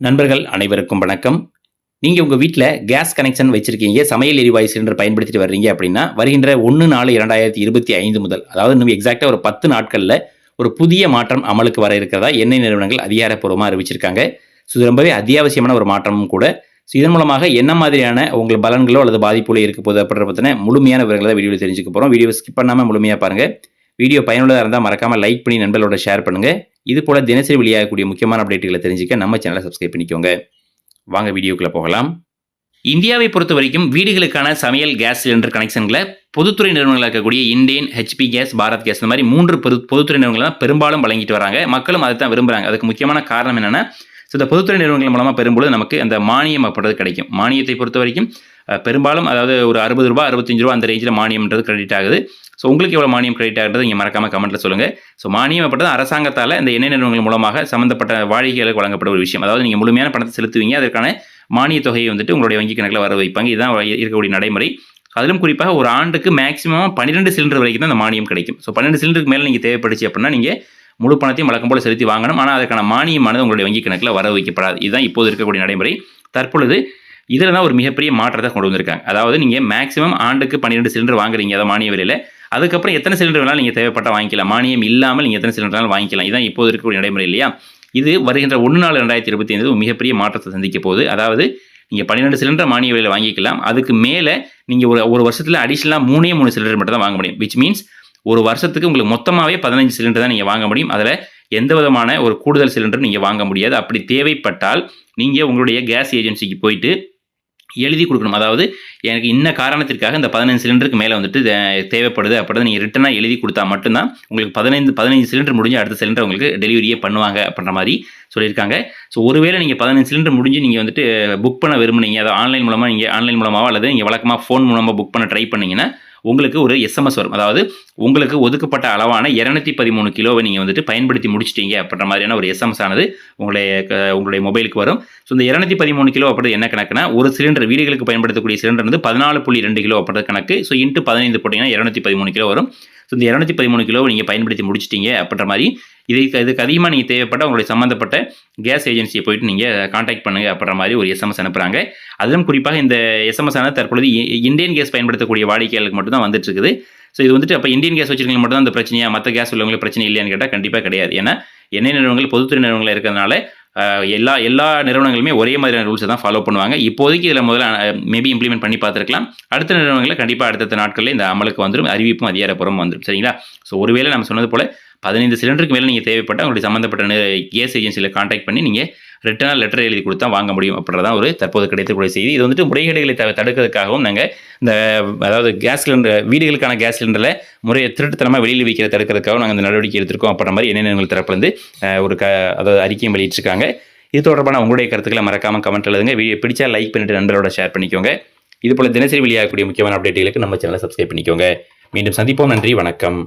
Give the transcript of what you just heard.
நண்பர்கள் அனைவருக்கும் வணக்கம். நீங்கள் உங்கள் வீட்டில் கேஸ் கனெக்ஷன் வச்சுருக்கீங்க சமையல் எரிவாயு சிலிண்டர் பயன்படுத்திட்டு வர்றீங்க அப்படின்னா வருகின்ற ஒன்று நாலு இரண்டாயிரத்தி இருபத்தி ஐந்து முதல் அதாவது இன்னும் எக்ஸாக்டாக ஒரு பத்து நாட்களில் ஒரு புதிய மாற்றம் அமலுக்கு வர இருக்கிறதா எண்ணெய் நிறுவனங்கள் அதிகாரப்பூர்வமாக அறிவிச்சிருக்காங்க. ஸோ இது ரொம்பவே அத்தியாவசியமான ஒரு மாற்றமும் கூட. ஸோ இதன் மூலமாக என்ன மாதிரியான உங்கள் பலன்களோ அல்லது பாதிப்புகளோ இருக்க போகுது அப்படின்ற பற்றின முழுமையான விவரங்களை வீடியோவில் தெரிஞ்சுக்க போகிறோம் வீடியோ ஸ்கிப் பண்ணாமல் முழுமையாக பாருங்கள் வீடியோ பயனுள்ளதாக இருந்தால் மறக்காமல் லைக் பண்ணி நண்பர்களோட ஷேர் பண்ணுங்கள் இது போல தினசரி வெளியாகக்கூடிய முக்கியமான அப்டேட்டுகளை தெரிஞ்சுக்க நம்ம சேனலை சப்ஸ்கிரைப் பண்ணிக்கோங்க. வாங்க வீடியோக்குள்ளே போகலாம். இந்தியாவை பொறுத்த வரைக்கும் வீடுகளுக்கான சமையல் கேஸ் சிலிண்டர் கனெக்ஷன்களை பொதுத்துறை நிறுவனங்களாக இருக்கக்கூடிய Indian HP gas Bharat gas இந்த மாதிரி மூன்று பொது பொதுத்துறை நிறுவனங்கள் தான் பெரும்பாலும் வழங்கிட்டு வராங்க. மக்களும் அதை தான் விரும்புகிறாங்க அதுக்கு முக்கியமான காரணம் என்னென்னா ஸோ இந்த பொதுத்துறை நிறுவனங்கள் மூலமாக பெறும்பொழுது நமக்கு அந்த மானியம் அப்படின்றது கிடைக்கும். மானியத்தை பொறுத்த வரைக்கும் பெரும்பாலும் அதாவது ஒரு அறுபது ரூபா அறுபத்தஞ்சு ரூபா அந்த ரேஞ்சில் மானியம்ன்றது கிரெடிட் ஆகுது. ஸோ உங்களுக்கு எவ்வளோ மானியம் கிரெடிட் ஆகுறது நீங்கள் மறக்காமல் கமெண்ட்டில் சொல்லுங்கள் ஸோ மானியம் அப்படின்றது அரசாங்கத்தால் இந்த எண்ணெய் நிறுவனங்கள் மூலமாக சம்மந்தப்பட்ட வாடிக்கையாளருக்கு வழங்கப்பட்ட ஒரு விஷயம். அதாவது நீங்கள் முழுமையான பணத்தை செலுத்துவீங்க அதற்கான மானிய தொகையை வந்துட்டு உங்களுடைய வங்கி கணக்கில் வர வைப்பாங்க. இதுதான் இருக்கக்கூடிய நடைமுறை. அதிலும் குறிப்பாக ஒரு ஆண்டுக்கு மேக்ஸிமம் பன்னிரெண்டு சிலிண்டர் வரைக்கும் தான் அந்த மானியம் கிடைக்கும். ஸோ பன்னெண்டு சிலிண்டருக்கு மேலே நீங்கள் தேவைப்படுச்சு அப்படின்னா நீங்கள் முழு பணத்தையும் வழக்கம் போல செலுத்தி வாங்கணும். ஆனால் அதற்கான மானியமானது உங்களுடைய வங்கி கணக்கில் வர வைக்கப்படாது. இதுதான் இப்போது இருக்கக்கூடிய நடைமுறை. தற்பொழுது இதில் தான் ஒரு மிகப்பெரிய மாற்றத்தை கொண்டு வந்திருக்காங்க. அதாவது நீங்கள் மேக்ஸிமம் ஆண்டுக்கு பன்னிரெண்டு சிலிண்டர் வாங்குறீங்க அதை மானிய விலையில். அதுக்கப்புறம் எத்தனை சிலிண்டர் வேணாலும் நீங்கள் தேவைப்பட்ட வாங்கிக்கலாம். மானியம் இல்லாமல் நீங்கள் எத்தனை சிலிண்டர் வேணாலும் வாங்கிக்கலாம். இதான் இப்போது இருக்கக்கூடிய நடைமுறை இல்லையா? இது வருகின்ற ஒன்று நாலு ரெண்டாயிரத்தி இருபத்தி ஐந்து மிகப்பெரிய மாற்றத்தை சந்திக்க போகுது. அதாவது நீங்கள் பன்னிரெண்டு சிலிண்டர் மானிய விலையில் வாங்கிக்கலாம். அதுக்கு மேலே நீங்கள் ஒரு ஒரு வருஷத்தில் அடிஷ்னலாக மூணே மூணு சிலிண்டர் மட்டும் தான் வாங்க முடியும். விச் மீன்ஸ் ஒரு வருஷத்துக்கு உங்களுக்கு மொத்தமாகவே பதினஞ்சு சிலிண்டர் தான் நீங்கள் வாங்க முடியும். அதில் எந்த விதமான ஒரு கூடுதல் சிலிண்டர் நீங்கள் வாங்க முடியாது. அப்படி தேவைப்பட்டால் நீங்கள் உங்களுடைய கேஸ் ஏஜென்சிக்கு போயிட்டு எழுதி கொடுக்கணும். அதாவது எனக்கு இன்ன காரணத்திற்காக இந்த பதினஞ்சு சிலிண்டருக்கு மேலே வந்துட்டு தேவைப்படுது அப்படின்றத நீங்கள் ரிட்டனாக எழுதி கொடுத்தா மட்டும்தான் உங்களுக்கு பதினைந்து பதினஞ்சு சிலிண்டர் முடிஞ்சு அடுத்த சிலிண்டர் உங்களுக்கு டெலிவரியே பண்ணுவாங்க அப்படின்ற மாதிரி சொல்லியிருக்காங்க. ஸோ ஒருவேளை நீங்கள் பதினஞ்சு சிலிண்டர் முடிஞ்சு நீங்கள் வந்துட்டு புக் பண்ண விரும்புனீங்க அதை ஆன்லைன் மூலமாக நீங்கள் ஆன்லைன் மூலமாக அல்லது நீங்கள் வழக்கமாக ஃபோன் மூலமாக புக் பண்ண ட்ரை பண்ணிங்கன்னா உங்களுக்கு ஒரு எஸ்எம்எஸ் வரும். அதாவது உங்களுக்கு ஒதுக்கப்பட்ட அளவான இரநூத்தி பதிமூணு கிலோவை நீங்கள் வந்துட்டு பயன்படுத்தி முடிச்சிட்டீங்க அப்படின்ற மாதிரியான ஒரு எஸ்எம்எஸ் ஆனது உங்களுடைய உங்களுடைய மொபைலுக்கு வரும். ஸோ இந்த இரநூத்தி பதிமூணு கிலோ அப்படி என்ன கணக்குனா ஒரு சிலிண்டர் வீடுகளுக்கு பயன்படுத்தக்கூடிய சிலிண்டர் வந்து பதினாலு புள்ளி ரெண்டு கிலோ அப்படி கணக்கு. ஸோ இன்ட்டு பதினைந்து போட்டிங்கன்னா இரநூத்தி பதிமூணு கிலோ வரும். ஸோ இந்த இரநூத்தி பதிமூணு கிலோவை நீங்கள் பயன்படுத்தி முடிச்சிட்டீங்க அப்படின்ற மாதிரி இதுக்கு இதுக்கு அதிகமாக நீங்கள் தேவைப்பட்ட உங்களுடைய சம்மந்தப்பட்ட கேஸ் ஏஜென்சியை போயிட்டு நீங்கள் காண்டாக்ட் பண்ணுங்க அப்படின்ற மாதிரி ஒரு எஸ்எம்எஸ் அனுப்புகிறாங்க அதிலும் குறிப்பாக இந்த எஸ்எம்எஸ் ஆனால் தற்பொழுது இ- இந்தியன் கேஸ் பயன்படுத்தக்கூடிய வாடிக்கையாளருக்கு மட்டும் தான் வந்துட்டு இருக்குது ஸோ இது வந்துட்டு அப்போ இந்தியன் கேஸ் வச்சிருக்கவங்க மட்டும் தான் அந்த பிரச்சனையா மற்ற கேஸ் உள்ளவங்களுக்கு பிரச்சனை இல்லையான்னு கேட்டால் கண்டிப்பாக கிடையாது. ஏன்னா எண்ணெய் நிறுவனங்கள் பொதுத்துறை நிறுவனங்கள் இருக்கிறதுனால எல்லா எல்லா நிறுவனங்களுமே ஒரே மாதிரியான ரூல்ஸை தான் ஃபாலோ பண்ணுவாங்க. இப்போதைக்கு இதில் முதல்ல மேபி இம்ப்ளிமெண்ட் பண்ணி பார்த்துருக்கலாம். அடுத்த நிறுவனங்களை கண்டிப்பாக அடுத்தடுத்த நாட்களில் இந்த அமலுக்கு வந்துடும் அறிவிப்பும் அதிகாரப்பூர்வம் வந்துடும் சரிங்களா? ஸோ ஒருவேளை நம்ம சொன்னது போல் பதினைந்து சிலிண்டருக்கு மேலே நீங்கள் தேவைப்பட்டால் உங்களுடைய சம்மந்தப்பட்ட கேஸ் ஏஜென்சியில் காண்டாக்ட் பண்ணி நீங்கள் ரிட்டனாக லெட்டர் எழுதி கொடுத்தா வாங்க முடியும் அப்படின்றதான் ஒரு தற்போது கிடைத்தக்கூடிய செய்தி. இது வந்துட்டு முறைகேடுகளை த தடுக்கிறதுக்காகவும் நாங்கள் இந்த அதாவது கேஸ் சிலிண்டர் வீடுகளுக்கான கேஸ் சிலிண்டரில் முறையை திருட்டுத்தனமாக வெளியில் வைக்கிற தடுக்கிறதுக்காகவும் நாங்கள் இந்த நடவடிக்கை எடுத்திருக்கோம் அப்படின்ற மாதிரி என்னென்ன தரப்புலேருந்து ஒரு க அதாவது அறிக்கையும் வெளியிட்டிருக்காங்க. இது தொடர்பான உங்களுடைய கருத்துக்களை மறக்காமல் கமெண்ட் எழுதுங்க. வீடியோ பிடிச்சா லைக் பண்ணிட்டு நண்பரோட ஷேர் பண்ணிக்கோங்க. இது போல் தினசரி வெளியாகக்கூடிய முக்கியமான அப்டேட்டுகளுக்கு நம்ம சேனலை சப்ஸ்கிரைப் பண்ணிக்கோங்க. மீண்டும் சந்திப்போம். நன்றி. வணக்கம்.